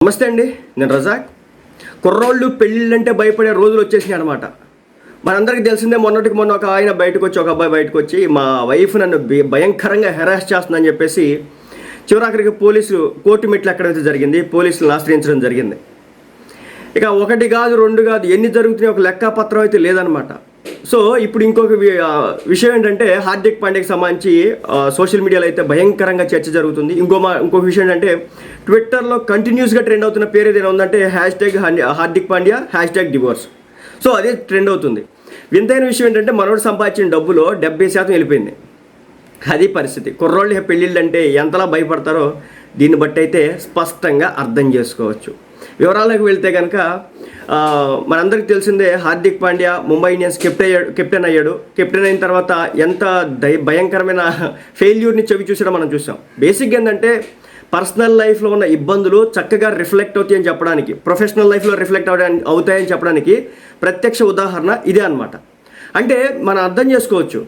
నమస్తే అండి నేను రజాక్. కుర్రోళ్ళు పెళ్ళిళ్ళంటే భయపడే రోజులు వచ్చేసినాయి అనమాట మనందరికీ తెలిసిందే మొన్నటికి మొన్న ఒక ఆయన బయటకు వచ్చి ఒక అబ్బాయి బయటకు వచ్చి మా వైఫ్ నన్ను భయంకరంగా హెరాస్ చేస్తుందని చెప్పేసి చివరాఖరికి పోలీసులు కోర్టు మెట్లు ఎక్కడైతే జరిగింది పోలీసులను ఆశ్రయించడం జరిగింది. ఇక ఒకటి కాదు రెండు కాదు ఎన్ని జరుగుతున్నాయి ఒక లెక్కపత్రం అయితే లేదనమాట సో ఇప్పుడు ఇంకొక విషయం ఏంటంటే హార్దిక్ పాండేకి సంబంధించి సోషల్ మీడియాలో అయితే భయంకరంగా చర్చ జరుగుతుంది. ఇంకో మా ఇంకొక విషయం ఏంటంటే ట్విట్టర్లో కంటిన్యూస్గా ట్రెండ్ అవుతున్న పేరు ఏదైనా ఉందంటే hashtag Hardik Pandya hashtag divorce. So అదే ట్రెండ్ అవుతుంది. వింతైన విషయం ఏంటంటే మనోడు సంపాదించిన డబ్బులో డెబ్బై శాతం వెళ్ళిపోయింది. అది పరిస్థితి. కుర్రోళ్ళు పెళ్ళిళ్ళు అంటే ఎంతలా భయపడతారో దీన్ని బట్టి అయితే స్పష్టంగా అర్థం చేసుకోవచ్చు. వివరాలకు వెళ్తే కనుక మనందరికి మనందరికీ తెలిసిందే హార్దిక్ పాండ్యా ముంబై ఇండియన్స్ కెప్టెన్ అయ్యాడు కెప్టెన్ అయ్యాడు. కెప్టెన్ అయిన తర్వాత ఎంత దై భయంకరమైన ఫెయిల్యూర్ని చవి చూసడం మనం చూసాం. బేసిక్గా ఏంటంటే పర్సనల్ లైఫ్లో ఉన్న ఇబ్బందులు చక్కగా రిఫ్లెక్ట్ అవుతాయని చెప్పడానికి ప్రొఫెషనల్ లైఫ్లో రిఫ్లెక్ట్ అవడానికి అవుతాయని చెప్పడానికి ప్రత్యక్ష ఉదాహరణ ఇదే అన్నమాట. అంటే మనం అర్థం చేసుకోవచ్చు.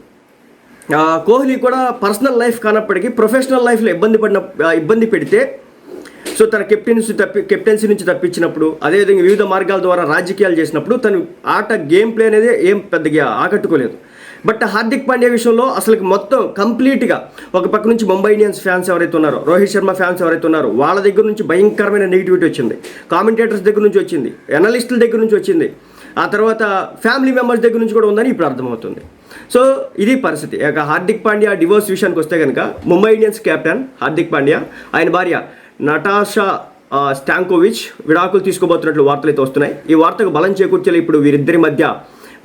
కోహ్లీ కూడా పర్సనల్ లైఫ్ కానప్పటికీ ప్రొఫెషనల్ లైఫ్లో ఇబ్బంది పడిన ఇబ్బంది పెడితే సో తన కెప్టెన్సీ తప్పి కెప్టెన్సీ నుంచి తప్పించినప్పుడు అదేవిధంగా వివిధ మార్గాల ద్వారా రాజకీయాలు చేసినప్పుడు తను ఆట గేమ్ ప్లే అనేది ఏం పెద్దగా ఆకట్టుకోలేదు. బట్ హార్దిక్ పాండ్యా విషయంలో అసలు మొత్తం కంప్లీట్గా ఒక పక్క నుంచి ముంబై ఇండియన్స్ ఫ్యాన్స్ ఎవరైతే ఉన్నారో రోహిత్ శర్మ ఫ్యాన్స్ ఎవరైతే ఉన్నారో వాళ్ళ దగ్గర నుంచి భయంకరమైన నెగిటివిటీ వచ్చింది. కామెంటేటర్స్ దగ్గర నుంచి వచ్చింది. ఎనలిస్టుల దగ్గర నుంచి వచ్చింది. ఆ తర్వాత ఫ్యామిలీ మెంబర్స్ దగ్గర నుంచి కూడా ఉందని ఇప్పుడు అర్థమవుతుంది. సో ఇది పరిస్థితి. హార్దిక్ పాండ్యా డివోర్స్ విషయానికి వస్తే కనుక ముంబై ఇండియన్స్ కెప్టెన్ హార్దిక్ పాండ్యా ఆయన భార్య నటాషా స్టాంకోవిచ్ విడాకులు తీసుకోబోతున్నట్లు వార్తలు అయితే వస్తున్నాయి. ఈ వార్తకు బలం చేకూర్చేలా ఇప్పుడు వీరిద్దరి మధ్య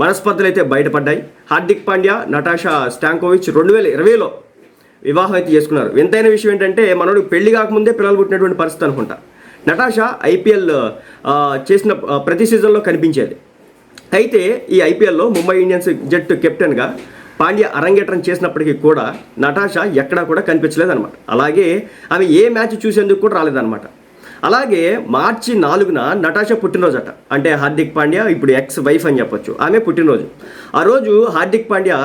మనస్పర్ధలు అయితే బయటపడ్డాయి. హార్దిక్ పాండ్యా నటాషా స్టాంకోవిచ్ రెండు వేల ఇరవైలో వివాహం అయితే చేసుకున్నారు. వింతైన విషయం ఏంటంటే మనోడు పెళ్ళి కాకముందే పిల్లలు పుట్టినటువంటి పరిస్థితి అనుకుంటా. నటాషా ఐపీఎల్ చేసిన ప్రతి సీజన్లో కనిపించేది. అయితే ఈ ఐపీఎల్లో ముంబై ఇండియన్స్ జట్టు కెప్టెన్గా పాండ్యా అరంగేట్రం చేసినప్పటికీ కూడా నటాషా ఎక్కడా కూడా కనిపించలేదన్నమాట. అలాగే ఆమె ఏ మ్యాచ్ చూసేందుకు కూడా రాలేదన్నమాట. అలాగే మార్చి నాలుగున నటాషా పుట్టినరోజట. అంటే హార్దిక్ పాండ్యా ఇప్పుడు ఎక్స్ వైఫ్ అని చెప్పొచ్చు. ఆమె పుట్టినరోజు. ఆ రోజు హార్దిక్ పాండ్యా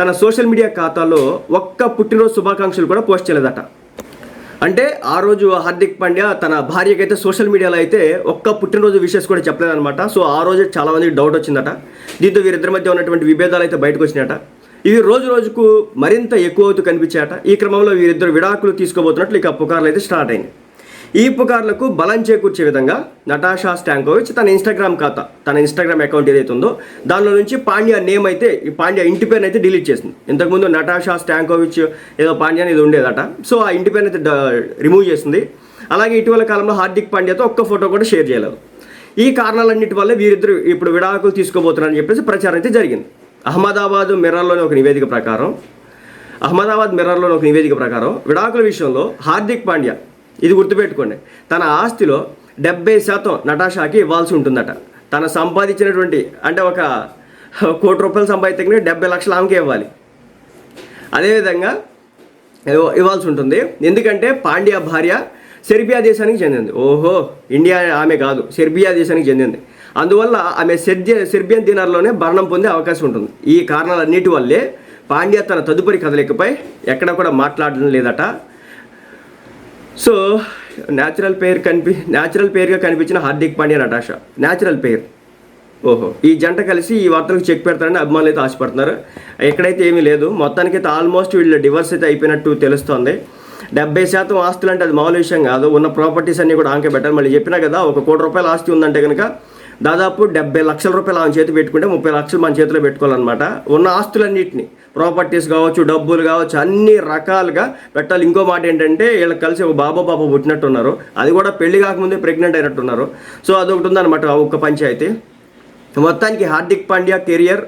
తన సోషల్ మీడియా ఖాతాలో ఒక్క పుట్టినరోజు శుభాకాంక్షలు కూడా పోస్ట్ చేయలేదట. అంటే ఆ రోజు హార్దిక్ పాండ్యా తన భార్యకైతే సోషల్ మీడియాలో అయితే ఒక్క పుట్టినరోజు విషయస్ కూడా చెప్పలేదన్నమాట. సో ఆ రోజు చాలా మందికి డౌట్ వచ్చిందట. దీంతో వీరిద్దరి మధ్య ఉన్నటువంటి విభేదాలు అయితే బయటకు వచ్చినాయట. ఇది రోజు రోజుకు మరింత ఎక్కువ అవుతూ కనిపించాట. ఈ క్రమంలో వీరిద్దరు విడాకులు తీసుకోబోతున్నట్లు ఇక పుకార్లు అయితే స్టార్ట్ అయింది ఈ పుకార్లకు బలం చేకూర్చే విధంగా నటాషా స్టాంకోవిచ్ తన ఇన్స్టాగ్రామ్ ఖాతా తన ఇన్స్టాగ్రామ్ అకౌంట్ ఏదైతే ఉందో దానిలో నుంచి పాండ్యా నేమ్ అయితే ఈ పాండ్యా ఇంటి పేరు అయితే డిలీట్ చేసింది. ఇంతకుముందు నటాషా స్టాంకోవిచ్ ఏదో పాండ్యా అనేది ఉండేదట. సో ఆ ఇంటి పేరు అయితే రిమూవ్ చేసింది. అలాగే ఇటీవల కాలంలో హార్దిక్ పాండ్యాతో ఒక్క ఫోటో కూడా షేర్ చేయలేదు. ఈ కారణాలన్నిటి వల్ల వీరిద్దరు ఇప్పుడు విడాకులు తీసుకోబోతున్నారని చెప్పేసి ప్రచారం అయితే జరిగింది. అహ్మదాబాద్ మిర్రర్లోని ఒక నివేదిక ప్రకారం అహ్మదాబాద్ మిర్రర్లోని ఒక నివేదిక ప్రకారం విడాకుల విషయంలో హార్దిక్ పాండ్యా ఇది గుర్తుపెట్టుకోండి తన ఆస్తిలో డెబ్బై శాతం నటాషాకి ఇవ్వాల్సి ఉంటుందట. తను సంపాదించినటువంటి అంటే ఒక కోటి రూపాయలు సంపాదించగానే డెబ్బై లక్షలు ఆమెకే ఇవ్వాలి. అదేవిధంగా ఇవ్వాల్సి ఉంటుంది. ఎందుకంటే పాండ్యా భార్య సెర్బియా దేశానికి చెందింది. ఓహో ఇండియా ఆమె కాదు సెర్బియా దేశానికి చెందింది. అందువల్ల ఆమె సెర్జి సెర్బియన్ దినార్లోనే భరణం పొందే అవకాశం ఉంటుంది. ఈ కారణాలన్నిటి వల్లే పాండ్యా తన తదుపరి కదలికపై ఎక్కడ కూడా మాట్లాడడం లేదట. సో న్యాచురల్ పేరు కనిపి న్యాచురల్ పేరుగా కనిపించిన హార్దిక్ పాండ్యా నటాషా. న్యాచురల్ పేరు ఓహో. ఈ జంట కలిసి ఈ వార్తలకు చెక్ పెడతారని అభిమానులు అయితే ఆశపడుతున్నారు. ఎక్కడైతే ఏమీ లేదు మొత్తానికైతే ఆల్మోస్ట్ వీళ్ళు డివర్స్ అయితే అయిపోయినట్టు తెలుస్తోంది. డెబ్బై శాతం ఆస్తులు అంటే అది మామూలు విషయం కాదు. ఉన్న ప్రాపర్టీస్ అన్నీ కూడా ఆంకే బెటర్ మళ్ళీ చెప్పినా కదా ఒక కోటి రూపాయల ఆస్తి ఉందంటే కనుక దాదాపు డెబ్బై లక్షల రూపాయలు ఆమె చేతి పెట్టుకుంటే ముప్పై లక్షలు మన చేతిలో పెట్టుకోవాలన్నమాట. ఉన్న ఆస్తులన్నింటినీ ప్రాపర్టీస్ కావచ్చు డబ్బులు కావచ్చు అన్ని రకాలుగా పెట్టాలి. ఇంకో మాట ఏంటంటే వీళ్ళకి కలిసి ఒక బాబా పాప పుట్టినట్టున్నారు. అది కూడా పెళ్ళి కాకముందే ప్రెగ్నెంట్ అయినట్టున్నారు. సో అదొకటి ఉందన్నమాట ఆ ఒక్క పంచాయతీ. మొత్తానికి హార్దిక్ పాండ్యా కెరియర్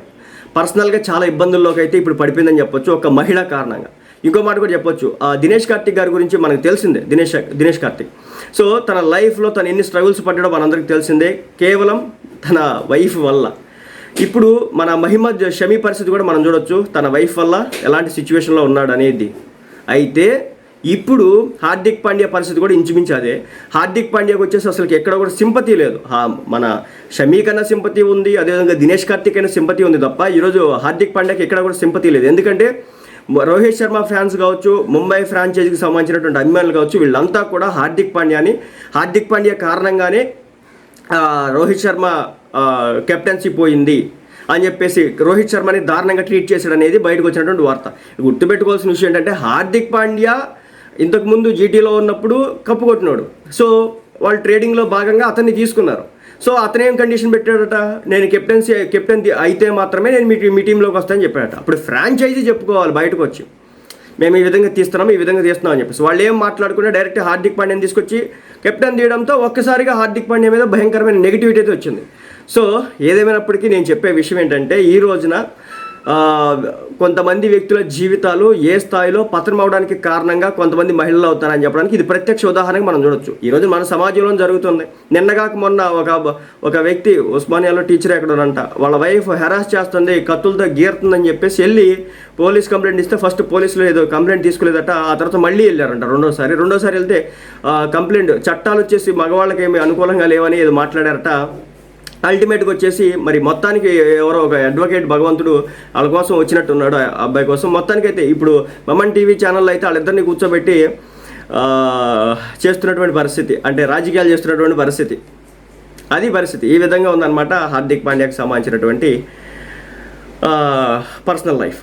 పర్సనల్గా చాలా ఇబ్బందుల్లోకి అయితే ఇప్పుడు పడిపోయిందని చెప్పొచ్చు. ఒక మహిళ కారణంగా. ఇంకో మాట కూడా చెప్పొచ్చు. ఆ దినేష్ కార్తిక్ గారి గురించి మనకు తెలిసిందే. దినేష్ దినేష్ కార్తిక్. సో తన లైఫ్లో తను ఎన్ని స్ట్రగుల్స్ పడ్డాడో మనందరికీ తెలిసిందే. కేవలం తన వైఫ్ వల్ల. ఇప్పుడు మన మహిమద్ షమీ పరిస్థితి కూడా మనం చూడొచ్చు. తన వైఫ్ వల్ల ఎలాంటి సిచ్యువేషన్లో ఉన్నాడు అనేది. అయితే ఇప్పుడు హార్దిక్ పాండ్యా పరిస్థితి కూడా ఇంచుమించు అదే. హార్దిక్ పాండ్యాకి వచ్చేసి అసలు ఎక్కడ కూడా సింపతి లేదు. హా- మన షమీ కన్నా సింపతి ఉంది. అదేవిధంగా దినేష్ కార్తిక్ అయినా సింపతి ఉంది తప్ప ఈరోజు హార్దిక్ పాండ్యాకి ఎక్కడ కూడా సింపతి లేదు. ఎందుకంటే రోహిత్ శర్మ ఫ్యాన్స్ కావచ్చు ముంబై ఫ్రాంచైజీకి సంబంధించినటువంటి అభిమానులు కావచ్చు వీళ్ళంతా కూడా హార్దిక్ పాండ్యాని హార్దిక్ పాండ్యా కారణంగానే రోహిత్ శర్మ కెప్టెన్సీ పోయింది అని చెప్పేసి రోహిత్ శర్మని దారుణంగా ట్రీట్ చేశాడు అనేది బయటకు వచ్చినటువంటి వార్త. గుర్తుపెట్టుకోవాల్సిన విషయం ఏంటంటే హార్దిక్ పాండ్యా ఇంతకుముందు జీటీలో ఉన్నప్పుడు కప్పు కొట్టినాడు. సో వాళ్ళు ట్రేడింగ్లో భాగంగా అతన్ని తీసుకున్నారు. సో అతనేం కండిషన్ పెట్టాడట? నేను కెప్టెన్సీ కెప్టెన్ అయితే మాత్రమే నేను మీ మీ టీంలోకి వస్తానని చెప్పాడట. అప్పుడు ఫ్రాంచైజీ చెప్పుకోవాలి బయటకు వచ్చి మేము ఈ విధంగా తీస్తున్నాం ఈ విధంగా తీస్తున్నాం అని చెప్పేసి. వాళ్ళు ఏం మాట్లాడుకున్నా డైరెక్ట్ హార్దిక్ పాండ్యాని తీసుకొచ్చి కెప్టెన్ తీయడంతో ఒక్కసారిగా హార్దిక్ పాండ్యా మీద భయంకరమైన నెగిటివిటీ అయితే వచ్చింది. సో ఏదేమైనప్పటికీ నేను చెప్పే విషయం ఏంటంటే ఈ రోజున కొంతమంది వ్యక్తుల జీవితాలు ఏ స్థాయిలో పతనం అవడానికి కారణంగా కొంతమంది మహిళలు అవుతారని చెప్పడానికి ఇది ప్రత్యక్ష ఉదాహరణగా మనం చూడొచ్చు. ఈ రోజు మన సమాజంలో జరుగుతుంది. నిన్నగాక మొన్న ఒక ఒక వ్యక్తి ఉస్మానియాలో టీచర్ ఎక్కడనంట వాళ్ళ వైఫ్ హెరాస్ చేస్తుంది కత్తులతో గీరుతుందని చెప్పేసి వెళ్ళి పోలీస్ కంప్లైంట్ ఇస్తే ఫస్ట్ పోలీసులు ఏదో కంప్లైంట్ తీసుకోలేదట. ఆ తర్వాత మళ్ళీ వెళ్ళారంట రెండోసారి. రెండోసారి వెళ్తే కంప్లైంట్ చట్టాలు వచ్చేసి మగవాళ్ళకి ఏమి అనుకూలంగా లేవని ఏదో మాట్లాడారట. అల్టిమేట్గా వచ్చేసి మరి మొత్తానికి ఎవరో ఒక అడ్వకేట్ భగవంతుడు వాళ్ళ కోసం వచ్చినట్టున్నాడు ఆ అబ్బాయి కోసం. మొత్తానికి అయితే ఇప్పుడు మమన్ టీవీ ఛానల్లో అయితే వాళ్ళిద్దరిని కూర్చోబెట్టి చేస్తున్నటువంటి పరిస్థితి అంటే రాజకీయాలు చేస్తున్నటువంటి పరిస్థితి. అది పరిస్థితి. ఈ విధంగా ఉందన్నమాట హార్దిక్ పాండ్యాకి సంబంధించినటువంటి పర్సనల్ లైఫ్